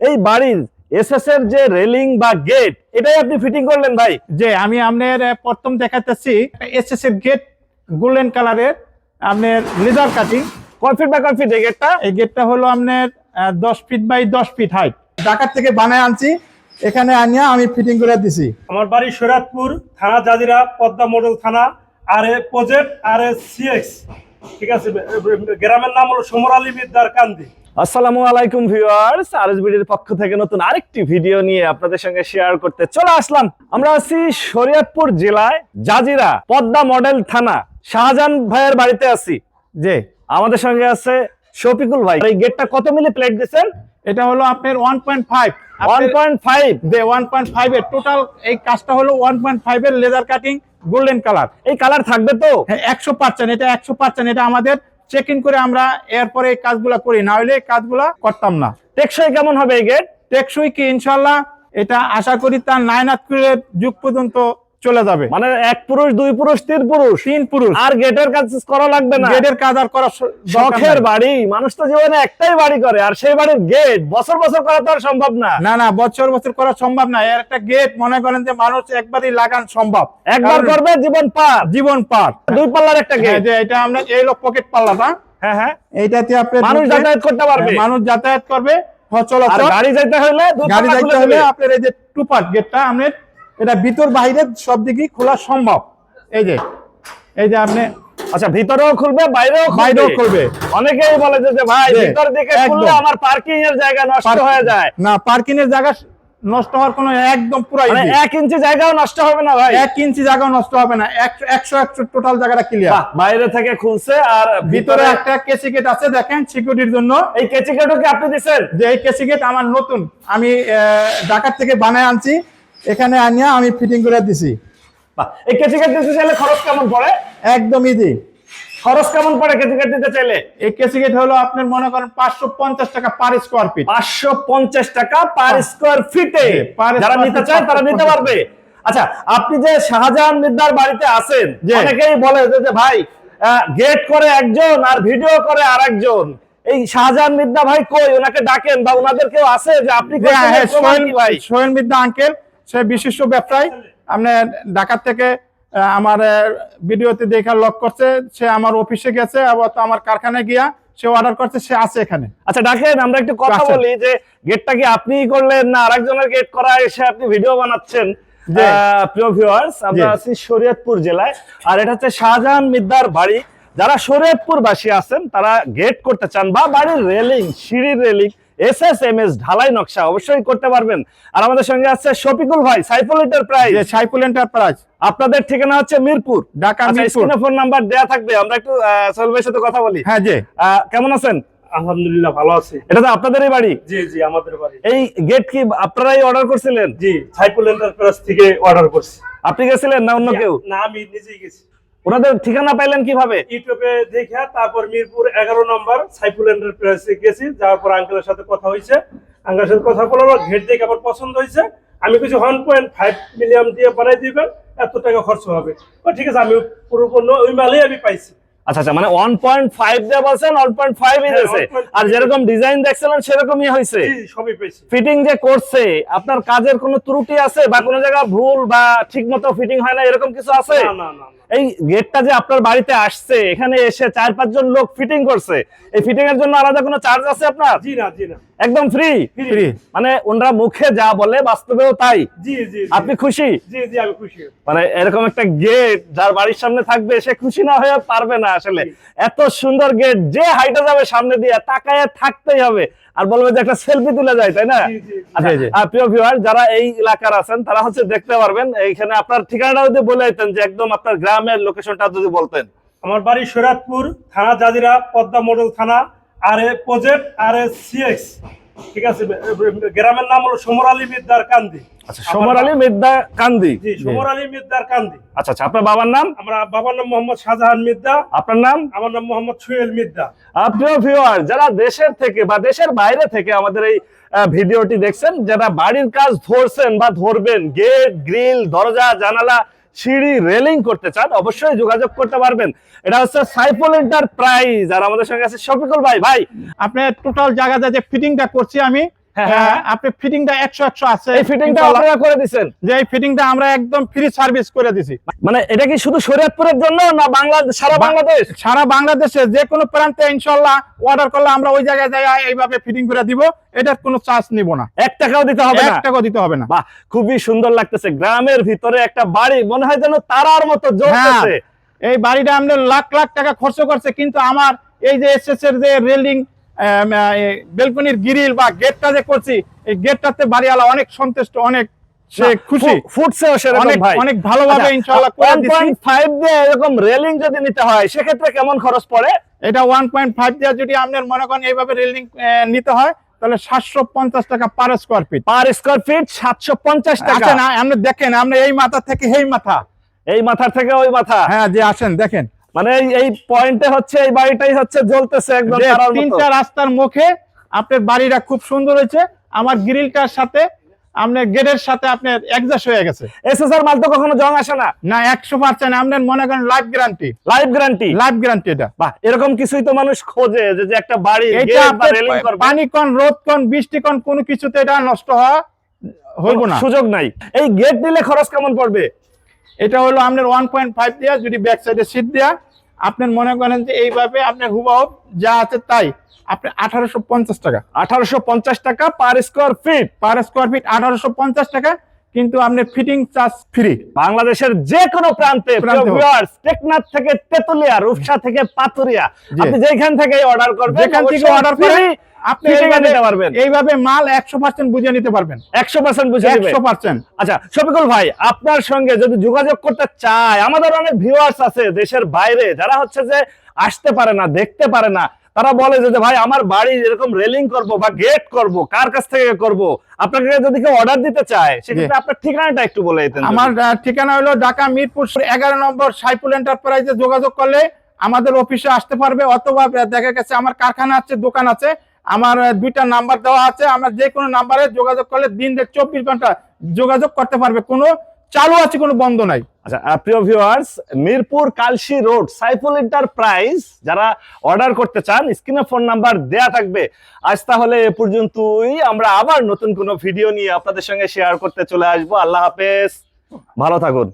এই বাড়ির এসএস এর যে রেলিং বা গেট এটাই আপনি ফিটিং করলেন ভাই? যে আমি আপনার প্রথম দেখাতেছি এসএস এর গেট গোল্ডেন কালারের আপনার লেদার কাটিং কয় ফিট বাই কয় ফিট এই গেটটা এই গেটটা হলো আপনার দশ ফিট বাই দশ ফিট হাইট ঢাকার থেকে বানায় আনছি এখানে আনিয়া আমি ফিটিং করে দিছি। আমার বাড়ি শরীয়তপুর থানা জাজিরা পদ্মা মডেল থানা আর এ প্রজেক্ট আর এ সিএক্স ঠিক আছে গ্রামের নাম হলো সমর আলী বিদ্যার কান্দি। আসসালামু আলাইকুম ভিউয়ার্স আরএসবিডির পক্ষ থেকে নতুন আরেকটি ভিডিও নিয়ে আপনাদের সঙ্গে শেয়ার করতে চলে আসলাম। আমরা আছি শরীয়তপুর জেলায় জাজিরা পদ্মা মডেল থানা। শাহজাহান ভাইয়ের বাড়িতে আছি। যে আমাদের সঙ্গে আছে শফিকুল ভাই। এই গেটটা কত মিলি প্লেট দিচ্ছেন এটা হলো আপনার one point five one point five যে ওয়ান পয়েন্ট ফাইভ এর। টোটাল এই কাজটা হলো ওয়ান পয়েন্ট ফাইভ এর লেদার কাটিং গোল্ডেন কালার এই কালার থাকবে তো? হ্যাঁ একশো পার্সেন্ট এটা একশো পার্সেন্ট এটা আমাদের চেক ইন করে আমরা এরপরে এই কাজগুলা করি, না হলে কাজগুলা করতাম না। টেকসই কেমন হবে এই গেট টেকসই কি ইনশাল্লাহ এটা আশা করি তার নাইনাত যুগ পর্যন্ত চলে যাবে। মানে এক পুরুষ দুই পুরুষ তিন পুরুষ। তিন পুরুষ। আর গেটের কাজ করা লাগবে না। গেটের কাজ আর করা শখের বাড়ি। মানুষ তো জীবনে একটাই বাড়ি করে আর সেই বাড়ির গেট বছর বছর করা তো আর সম্ভব না। না না বছর বছর করা সম্ভব না। এর একটা গেট মনে করেন যে মানুষ একবারই লাগান সম্ভব। একবার করবে জীবন পার। জীবন পার। দুই পাল্লার একটা হ্যাঁ, গেট যে এটা আমরা এই লোক পকেট পাল্লাটা। হ্যাঁ হ্যাঁ। এইটাতে আপনি মানুষ যাতায়াত করতে পারবে। হ্যাঁ, মানুষ যাতায়াত করবে। আর গাড়ি যাইতে হলে গাড়ি যাইতে হলে আপনার এই যে টু পার্ট গেটটা আপনার এটা ভিতর বাইরে সব দিকেই খোলা সম্ভব। এই যে এই যে আপনি আচ্ছা ভিতরেও খুলবে বাইরেও বাইরেও খুলবে। অনেকেই বলে যে ভাই ভিতর দিকে খুললে আমার পার্কিং এর জায়গা নষ্ট হয়ে যায়। না পার্কিং এর জায়গা নষ্ট হওয়ার কোনো একদম পুরো মানে। এক ইঞ্চি জায়গাও নষ্ট হবে না ভাই? এক ইঞ্চি জায়গা নষ্ট হবে না। একশো একশো টোটাল জায়গাটা ক্লিয়ার বাইরে থেকে খুলছে আর ভিতরে একটা কেসি গেট আছে দেখেন সিকিউরিটির জন্য। এই কেচি কেটো কি আপনি দিচ্ছেন যে এই কেসি গেট আমার নতুন। আমি ঢাকার থেকে বানায় আনছি। এখানে আনিয়া আমি ফিটিং করে দিছি। এই কেচি কেট দিতে চাইলে খরচ কেমন পড়ে? একদম ইজি খরচ কেমন পড়ে দিতে চাইলে? এই গেট হলো আপনার মনে করেন পাঁচশো পঞ্চাশ টাকা পার স্কোয়ার ফিট পাঁচশো পঞ্চাশ টাকা পার স্কোয়ার ফিটে যারা নিতে চায় তারা নিতে পারবে। আচ্ছা আপনি যে শাহজাহান মিদ্দার বাড়িতে আছেন। অনেকেই বলে যে ভাই গেট করে একজন আর ভিডিও করে আর একজন এই শাহজাহান মিদ্দা ভাই কই? ওনাকে ডাকেন বা ওনাদের কেউ আছে? যে আপনি হ্যাঁ ভাই? সোহেল মিদ্দা আঙ্কেল সে বিশিষ্ট ব্যবসায়ী। আপনি ঢাকার থেকে আমার ভিডিওতে দেখা লক করছে। সে আমার অফিসে গেছে আবার তো আমার কারখানায় গিয়া সে অর্ডার করছে সে আছে এখানে। আচ্ছা ডাকেন আমরা একটু কথা। বলি যে গেটটা কি আপনিই করলেন না আরেকজনের গেট করা এসে আপনি ভিডিও বানাচ্ছেন? প্রিয় ভিউয়ার্স আমরা আছি শরীয়তপুর জেলায়। আর এটা হচ্ছে শাহজাহান মিদ্দার বাড়ি। যারা শরীয়তপুর বাসী আছেন তারা গেট করতে চান বা বাড়ির রেলিং সিঁড়ির রেলিং এস এস এম এস ঢালাই নকশা অবশ্যই করতে পারবেন। আর আমাদের সঙ্গে আছে শফিকুল ভাই সাইফুল এন্টারপ্রাইজ সাইফুল এন্টারপ্রাইজ আপনাদের ঠিকানা হচ্ছে মিরপুর। ঢাকা স্ক্রিনে ফোন নাম্বার দেয়া থাকবে আমরা একটু আহ, সোহেল ভাইয়ের সাথে কথা বলি। হ্যাঁ যে কেমন আছেন? আলহামদুলিল্লাহ ভালো আছি। এটা তো আপনাদেরই বাড়ি? জি জি আমাদের বাড়ি। এই গেট কি আপনারাই অর্ডার করছিলেন? জি সাইফুল এন্টারপ্রাইজ থেকে অর্ডার করছি। আপনি গেছিলেন না অন্য কেউ? না আমি নিজেই গেছি। ওনাদের ঠিকানা পাইলেন কীভাবে? ইউটিউবে দেখে তারপর মিরপুর এগারো নম্বর সাইফুল এন্টারপ্রাইজে গেছি, যাওয়ার পর আঙ্কেলের সাথে কথা হয়েছে। আঙ্কেলের সাথে কথা বলার ঘেট দেখে আমার পছন্দ হয়েছে। আমি কিছু ওয়ান পয়েন্ট ফাইভ মিলিয়ন দিয়ে বানাই দিবেন, এত টাকা খরচ হবে। ঠিক আছে, আমি পুরোপূর্ণ ওই মালেই আমি পাইছি। আচ্ছা আচ্ছা মানে ওয়ান পয়েন্ট ফাইভ দিয়ে বলছেন ওয়ান পয়েন্ট ফাইভ হ্যাঁ, দিয়েছে। আর যেরকম ডিজাইন দেখছিলেন সেরকমই হয়েছে। জি সবই পেয়েছি। ফিটিং যে করছে আপনার কাজের কোনো ত্রুটি আছে বা কোনো জায়গা ভুল বা ঠিক মতো ফিটিং হয় না এরকম কিছু আছে। এই গেটটা যে আপনার বাড়িতে আসছে এখানে এসে চার পাঁচজন লোক ফিটিং করছে এই ফিটিং এর জন্য আলাদা কোনো চার্জ আছে আপনার? জি না জি না। একদম ফ্রি ফ্রি মানে ওনারা মুখে যা বলে বাস্তবেও তাই। জি জি জি। আপনি খুশি? জি জি আমি খুশি। মানে এরকম একটা গেট যার বাড়ির সামনে থাকবে সে খুশি না হয়ে পারবে না আসলে। এত সুন্দর গেট যে হাইটা যাবে সামনে দিয়ে তাকায় থাকতেই হবে। আর বলবে যে একটা সেলফি তুলে যায় তাই না? জি, জি, জি। আচ্ছা, প্রিয় ভিউয়ার যারা এই এলাকার আছেন তারা হচ্ছে দেখতে পারবেন এইখানে আপনার ঠিকানাটা যদি বলে দিতেন যে একদম আপনার গ্রামের লোকেশনটা যদি বলতেন। আমার বাড়ি শরীয়তপুর থানা জাজিরা পদ্মা মডেল থানা। আর এ প্রজেক্ট আর এ সিএক্স ঠিক আছে? গ্রামের নাম হলো সমর আলী মিদ্দার কান্দি। আচ্ছা সমর আলী মিদ্দা কান্দি। জি সমর আলী মিদ্দার কান্দি। আচ্ছা আচ্ছা আপনার বাবার নাম? আমরা বাবার নাম মোহাম্মদ শাহজাহান মিদ্দা। আপনার নাম? আমার নাম মোহাম্মদ সুয়েল মিদ্দা। প্রিয় ভিউয়ার যারা দেশের থেকে বা দেশের বাইরে থেকে আমাদের এই ভিডিওটি দেখছেন যারা বাড়ির কাজ ধরছেন বা ধরবেন গেট গ্রিল দরজা জানালা সিঁড়ি রেলিং করতে চান, অবশ্যই যোগাযোগ করতে পারবেন। এটা হচ্ছে সাইফল এন্টারপ্রাইজ। আর আমাদের সঙ্গে আছে শফিকুল ভাই। ভাই আপনি টোটাল জায়গাটা যে ফিটিংটা করছি আমি আপনি ফিটিংটা একশো একশো আছে। এই ফিটিংটা ইনশাআল্লাহ। আপনারা করে যে এই ফিটিংটা আমরা একদম ফ্রি সার্ভিস করে দিছি। মানে এটা কি শুধু শরীয়তপুরের জন্য না বাংলাদেশ সারা বাংলাদেশ? সারা বাংলাদেশে যে কোনো প্রান্তে অর্ডার করলে আমরা ওই জায়গায় যাই এইভাবে ফিটিং করে দিব। এটার কোনো চার্জ নিব না। এক টাকাও দিতে হবে এক না টাকা দিতে হবে না। বাহ খুবই সুন্দর লাগতেছে। গ্রামের ভিতরে একটা বাড়ি মনে হয় যেন তারার মতো জ্বলতেছে। এই বাড়িটা আমরা লাখ লাখ টাকা খরচ করছে কিন্তু আমার এই যে এসএস এর যে রেলিং বেলকনির গ্রিল বা গেটটা যে করছি এই গেটটাতে বাড়িওয়ালা অনেক সন্তুষ্ট অনেক সে খুশি। ফু- অনেক অনেক ভালোভাবে আচ্ছা, করে দিছি। 1.5 দিয়ে এরকম রেলিং যদি নিতে হয় সেক্ষেত্রে কেমন খরচ পড়ে? এটা দিয়ে যদি আপনার মনে করেন এইভাবে রেলিং নিতে হয় তাহলে সাতশো পঞ্চাশ টাকা per square feet per square feet 750 টাকা। আচ্ছা না আপনি দেখেন আপনি এই মাথা থেকে এই মাথা। এই মাথার থেকে ওই মাথা। হ্যাঁ যে আসেন দেখেন। মানে এই পয়েন্টে হচ্ছে এই বাড়িটাই হচ্ছে জ্বলতেছে একদম তিনটা রাস্তার মুখে আপনার বাড়িটা খুব সুন্দর হয়েছে। আমার গ্রিলটার সাথে আপনার গেটের সাথে আপনার অ্যাডজাস্ট হয়ে গেছে। এসএসআর মাল তো কখনো জং আসে না। না একশো পার্সেন্ট আপনার মনে করেন life guarantee life guarantee life guarantee এটা। বাহ এরকম কিছুই তো মানুষ খোঁজে যে যে একটা বাড়ি এটা রেলিং করবে। পানি কন রোদ কন বৃষ্টি কন কোনো কিছুতে এটা নষ্ট হওয়া হইব না। সুযোগ নাই। এই গেট দিলে খরচ কেমন পড়বে? এটা হলো আপনার ওয়ান পয়েন্ট ফাইভ দেওয়া যদি ব্যাক সাইডে সিট দেওয়া আপনার মনে করেন যে এইভাবে আপনার হুবাহুব যা আছে তাই। আপনি আঠারোশো পঞ্চাশ টাকা। আঠারোশো পঞ্চাশ টাকা per square feet per square feet আঠারোশো পঞ্চাশ টাকা কিন্তু আপনার ফিটিং চার্জ ফ্রি বাংলাদেশের যে কোনো প্রান্তে টেকনাফ থেকে তেতুলিয়া রূপসা থেকে পাতুরিয়া আপনি যেখান থেকে অর্ডার করবেন যেখান থেকে অর্ডার আপনি নিতে পারবেন। এইভাবে মাল একশো পার্সেন্ট বুঝে নিতে পারবেন। একশো পার্সেন্ট বুঝে একশো পার্সেন্ট আচ্ছা শফিকুল ভাই আপনার সঙ্গে যদি যোগাযোগ করতে চায় আমাদের অনেক ভিউয়ার্স আছে দেশের বাইরে যারা হচ্ছে যে আসতে পারে না দেখতে পারে না তারা বলে যে ভাই আমার বাড়ি এরকম রেলিং করব বা গেট করব কার কাছ থেকে করব আপনাকে যদি কেউ অর্ডার দিতে চায় সেক্ষেত্রে আপনার ঠিকানাটা একটু বলে দিতেন আমার ঠিকানা হলো ঢাকা মিরপুর এগারো নম্বর সাইফুল এন্টারপ্রাইজে যোগাযোগ করলে আমাদের অফিসে আসতে পারবে অথবা দেখা গেছে আমার কারখানা আছে দোকান আছে আমার দুইটা নাম্বার দেওয়া আছে আমার যে কোনো নাম্বারে যোগাযোগ করলে দিন চব্বিশ ঘণ্টা যোগাযোগ করতে পারবে। কোনো চালু আছে, কোনো বন্ধ নাই। আচ্ছা প্রিয় viewers Mirpur Kalshi road, Saiful enterprise যারা অর্ডার করতে চান, স্ক্রিনে ফোন নাম্বার দেয়া থাকবে। আজ তাহলে এ পর্যন্তই। আমরা আবার নতুন কোনো ভিডিও নিয়ে আপনাদের সঙ্গে শেয়ার করতে চলে আসব। আল্লাহ হাফেজ। ভালো থাকুন।